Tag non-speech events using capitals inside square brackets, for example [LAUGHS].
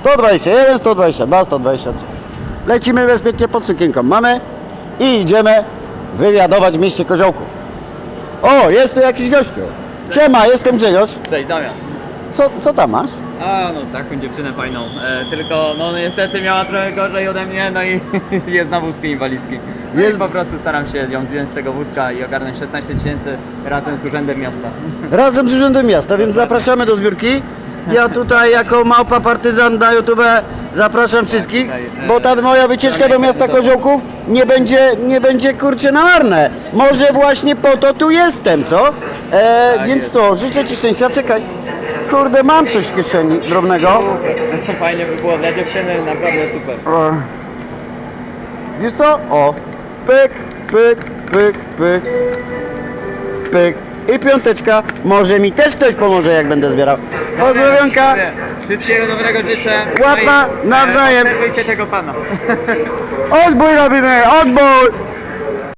121, 122, 123. Lecimy bezpiecznie pod sukienką. Mamy i idziemy wywiadować w mieście Koziołków. O, jest tu jakiś gościu. Siema, jestem Grzegorz. Cześć, Damian. Co, co tam masz? A, no taką dziewczynę fajną, e, tylko no niestety miała trochę gorzej ode mnie, no i [LAUGHS] jest na wózku inwalidzkim. No Jest- po prostu staram się ją zdjąć z tego wózka i ogarnąć 16 tysięcy razem z Urzędem Miasta. Razem z Urzędem Miasta, więc zapraszamy do zbiórki. Ja tutaj jako małpa partyzan na YouTube zapraszam wszystkich, bo ta moja wycieczka do miasta Koziołków nie będzie, nie będzie kurczę na marne. Może właśnie po to tu jestem, co? E, Tak więc co, życzę Ci szczęścia, czekaj. Kurde, mam coś w kieszeni drobnego. Fajnie by było dla dziewczyny, naprawdę super. Wiesz co? O, pyk, pyk, pyk, pyk, pyk. I piąteczka. Może mi też ktoś pomoże, jak będę zbierał. Pozdrowionka. Wszystkiego dobrego życzę. Łapa No i, e, nawzajem. Obserwujcie tego pana. Odbój robimy, odbój!